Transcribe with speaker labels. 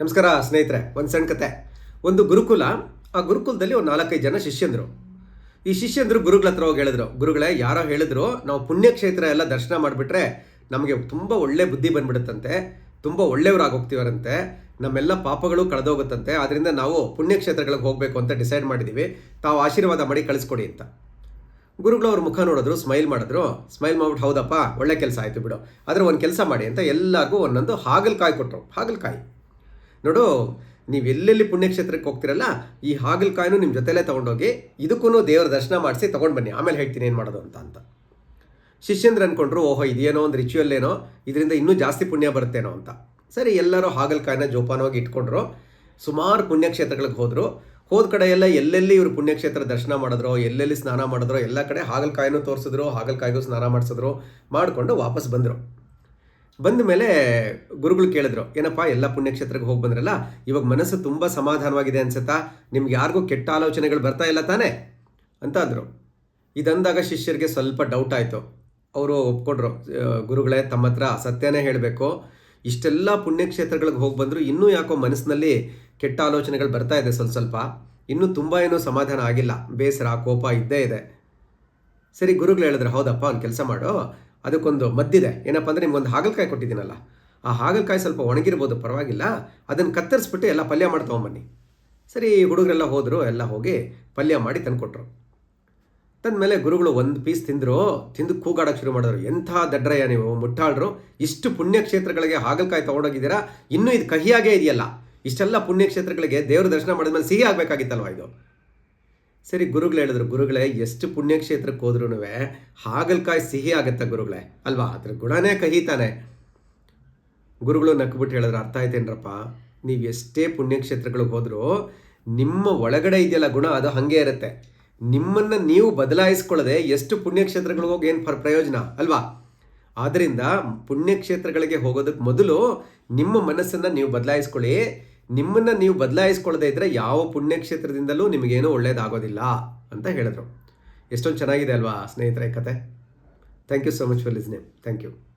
Speaker 1: ನಮಸ್ಕಾರ, ಸ್ನೇಹಿತರೆ. ಒಂದು ಸಣ್ಣ ಕತೆ. ಒಂದು ಗುರುಕುಲ, ಆ ಗುರುಕುಲದಲ್ಲಿ ಒಂದು ನಾಲ್ಕೈದು ಜನ ಶಿಷ್ಯಂದರು. ಈ ಶಿಷ್ಯಂದರು ಗುರುಗಳ ಹತ್ರ ಹೋಗಿ ಹೇಳಿದ್ರು, ಗುರುಗಳೇ, ಯಾರೋ ಹೇಳಿದ್ರು, ನಾವು ಪುಣ್ಯಕ್ಷೇತ್ರ ಎಲ್ಲ ದರ್ಶನ ಮಾಡಿಬಿಟ್ರೆ ನಮಗೆ ತುಂಬ ಒಳ್ಳೆ ಬುದ್ಧಿ ಬಂದ್ಬಿಡುತ್ತಂತೆ, ತುಂಬ ಒಳ್ಳೆಯವರಾಗೋಗ್ತೀವರಂತೆ, ನಮ್ಮೆಲ್ಲ ಪಾಪಗಳು ಕಳೆದೋಗುತ್ತಂತೆ ಆದ್ದರಿಂದ ನಾವು ಪುಣ್ಯಕ್ಷೇತ್ರಗಳಿಗೆ ಹೋಗಬೇಕು ಅಂತ ಡಿಸೈಡ್ ಮಾಡಿದ್ದೀವಿ ತಾವು ಆಶೀರ್ವಾದ ಮಾಡಿ ಕಳಿಸ್ಕೊಡಿ ಅಂತ. ಗುರುಗಳು ಅವ್ರ ಮುಖ ನೋಡಿದ್ರು, ಸ್ಮೈಲ್ ಮಾಡಿದ್ರು. ಸ್ಮೈಲ್ ಮಾಡ್ಬಿಟ್ಟು, ಹೌದಪ್ಪ, ಒಳ್ಳೆ ಕೆಲಸ ಆಯಿತು ಬಿಡು. ಆದರೆ ಒಂದು ಕೆಲಸ ಮಾಡಿ ಅಂತ ಎಲ್ಲರಿಗೂ ಒಂದೊಂದು ಹಾಗಲಕಾಯಿ ಕೊಟ್ಟರು ಹಾಗಲಕಾಯಿ. ನೋಡು, ನೀವು ಎಲ್ಲೆಲ್ಲಿ ಪುಣ್ಯಕ್ಷೇತ್ರಕ್ಕೆ ಹೋಗ್ತಿರಲ್ಲ, ಈ ಹಾಗಲಕಾಯಿನೂ ನಿಮ್ಮ ಜೊತೆಲೇ ತೊಗೊಂಡೋಗಿ ಇದಕ್ಕೂ ದೇವರ ದರ್ಶನ ಮಾಡಿಸಿ ತೊಗೊಂಡು ಬನ್ನಿ. ಆಮೇಲೆ ಹೇಳ್ತೀನಿ ಏನು ಮಾಡೋದು ಅಂತ ಅಂತ. ಶಿಷ್ಯಂದ್ರ ಅಂದ್ಕೊಂಡ್ರು ಓಹೋ, ಇದೇನೋ ಒಂದು ರಿಚುವಲ್ ಏನೋ, ಇದರಿಂದ ಇನ್ನೂ ಜಾಸ್ತಿ ಪುಣ್ಯ ಬರುತ್ತೇನೋ ಅಂತ. ಸರಿ, ಎಲ್ಲರೂ ಹಾಗಲಕಾಯಿನ ಜೋಪಾನವಾಗಿ ಇಟ್ಕೊಂಡ್ರು. ಸುಮಾರು ಪುಣ್ಯಕ್ಷೇತ್ರಗಳಿಗೆ ಹೋದರು. ಹೋದ ಕಡೆ ಎಲ್ಲ ಎಲ್ಲೆಲ್ಲಿ ಇವರು ಪುಣ್ಯಕ್ಷೇತ್ರ ದರ್ಶನ ಮಾಡಿದ್ರು, ಎಲ್ಲೆಲ್ಲಿ ಸ್ನಾನ ಮಾಡಿದ್ರು, ಎಲ್ಲ ಕಡೆ ಹಾಗಲಕಾಯಿನೂ ತೋರಿಸಿದ್ರು, ಹಾಗಲಕಾಯಿಗೂ ಸ್ನಾನ ಮಾಡಿಸಿದ್ರು, ಮಾಡಿಕೊಂಡು ವಾಪಸ್ ಬಂದರು. ಬಂದ ಮೇಲೆ ಗುರುಗಳು ಕೇಳಿದ್ರು, ಏನಪ್ಪ ಎಲ್ಲ ಪುಣ್ಯಕ್ಷೇತ್ರಕ್ಕೆ ಹೋಗಿ ಬಂದ್ರಲ್ಲ, ಇವಾಗ ಮನಸ್ಸು ತುಂಬ ಸಮಾಧಾನವಾಗಿದೆ ಅನ್ಸುತ್ತಾ? ನಿಮ್ಗೆ ಯಾರಿಗೂ ಕೆಟ್ಟ ಆಲೋಚನೆಗಳು ಬರ್ತಾ ಇಲ್ಲ ತಾನೇ? ಅಂತ ಅಂದರು. ಇದಂದಾಗ ಶಿಷ್ಯರಿಗೆ ಸ್ವಲ್ಪ ಡೌಟ್ ಆಯಿತು. ಅವರು ಒಪ್ಕೊಂಡ್ರು ಗುರುಗಳೇ, ತಮ್ಮ ಹತ್ರ ಸತ್ಯನೇ ಹೇಳಬೇಕು. ಇಷ್ಟೆಲ್ಲ ಪುಣ್ಯಕ್ಷೇತ್ರಗಳಿಗೆ ಹೋಗಿ ಬಂದರು ಇನ್ನೂ ಯಾಕೋ ಮನಸ್ಸಿನಲ್ಲಿ ಕೆಟ್ಟ ಆಲೋಚನೆಗಳು ಬರ್ತಾ ಇದೆ ಸ್ವಲ್ಪ ಸ್ವಲ್ಪ. ಇನ್ನೂ ತುಂಬ ಏನೂ ಸಮಾಧಾನ ಆಗಿಲ್ಲ. ಬೇಸರ, ಕೋಪ ಇದ್ದೇ ಇದೆ. ಸರಿ, ಗುರುಗಳು ಹೇಳಿದ್ರು, ಹೌದಪ್ಪ, ಒಂದು ಕೆಲಸ ಮಾಡು. ಅದಕ್ಕೊಂದು ಮದ್ದಿದೆ. ಏನಪ್ಪ ಅಂದರೆ ನಿಮ್ಗೊಂದು ಹಾಗಲಕಾಯಿ ಕೊಟ್ಟಿದ್ದೀನಲ್ಲ. ಆ ಹಾಗಲಕಾಯಿ ಸ್ವಲ್ಪ ಒಣಗಿರ್ಬೋದು, ಪರವಾಗಿಲ್ಲ. ಅದನ್ನು ಕತ್ತರಿಸ್ಬಿಟ್ಟು ಎಲ್ಲ ಪಲ್ಯ ಮಾಡಿ ತೊಗೊಂಬನ್ನಿ. ಸರಿ, ಹುಡುಗರೆಲ್ಲ ಹೋದರು, ಎಲ್ಲ ಹೋಗಿ ಪಲ್ಯ ಮಾಡಿ ತಂದುಕೊಟ್ರು. ತಂದಮೇಲೆ ಗುರುಗಳು ಒಂದು ಪೀಸ್ ತಿಂದರು, ತಿಂದು ಕೂಗಾಡೋಕೆ ಶುರು ಮಾಡಿದ್ರು. ಎಂಥ ದಡ್ರಯ್ಯ ನೀವು, ಮುಟ್ಟಾಳರು. ಇಷ್ಟು ಪುಣ್ಯಕ್ಷೇತ್ರಗಳಿಗೆ ಹಾಗಲಕಾಯಿ ತೊಗೊಂಡೋಗಿದ್ದೀರಾ? ಇನ್ನೂ ಇದು ಕಹಿಯಾಗೇ ಇದೆಯಲ್ಲ. ಇಷ್ಟೆಲ್ಲ ಪುಣ್ಯಕ್ಷೇತ್ರಗಳಿಗೆ ದೇವ್ರ ದರ್ಶನ ಮಾಡಿದ್ಮೇಲೆ ಸಿಹಿ ಆಗಬೇಕಾಗಿತ್ತಲ್ವ ಇದು? ಸರಿ, ಗುರುಗಳು ಹೇಳಿದ್ರು, ಗುರುಗಳೇ, ಎಷ್ಟು ಪುಣ್ಯಕ್ಷೇತ್ರಕ್ಕೆ ಹೋದ್ರೂ ಹಾಗಲಕಾಯಿ ಸಿಹಿ ಆಗುತ್ತೆ ಗುರುಗಳೇ, ಅಲ್ವಾ? ಅದ್ರ ಗುಣನೇ ಕಹಿತಾನೆ ಗುರುಗಳು ನಕ್ಬಿಟ್ಟು ಹೇಳಿದ್ರು, ಅರ್ಥ ಆಯ್ತೇನ್ರಪ್ಪ ನೀವು ಎಷ್ಟೇ ಪುಣ್ಯಕ್ಷೇತ್ರಗಳಿಗೆ ಹೋದರೂ ನಿಮ್ಮ ಒಳಗಡೆ ಇದೆಯಲ್ಲ ಗುಣ, ಅದು ಹಾಗೆ ಇರುತ್ತೆ. ನಿಮ್ಮನ್ನು ನೀವು ಬದಲಾಯಿಸ್ಕೊಳ್ಳದೆ ಎಷ್ಟು ಪುಣ್ಯಕ್ಷೇತ್ರಗಳಿಗೆ ಹೋಗಿ ಏನು ಫರ್ ಪ್ರಯೋಜನ, ಅಲ್ವಾ? ಆದ್ದರಿಂದ ಪುಣ್ಯಕ್ಷೇತ್ರಗಳಿಗೆ ಹೋಗೋದಕ್ಕೆ ಮೊದಲು ನಿಮ್ಮ ಮನಸ್ಸನ್ನು ನೀವು ಬದಲಾಯಿಸ್ಕೊಳ್ಳಿ ನಿಮ್ಮನ್ನು ನೀವು ಬದಲಾಯಿಸ್ಕೊಳ್ಳದೆ ಇದ್ದರೆ ಯಾವ ಪುಣ್ಯಕ್ಷೇತ್ರದಿಂದಲೂ ನಿಮಗೇನೂ ಒಳ್ಳೇದಾಗೋದಿಲ್ಲ ಅಂತ ಹೇಳಿದ್ರು. ಎಷ್ಟೊಂದು ಚೆನ್ನಾಗಿದೆ ಅಲ್ವಾ ಸ್ನೇಹಿತರೆ ಕತೆ. Thank you so much for listening thank you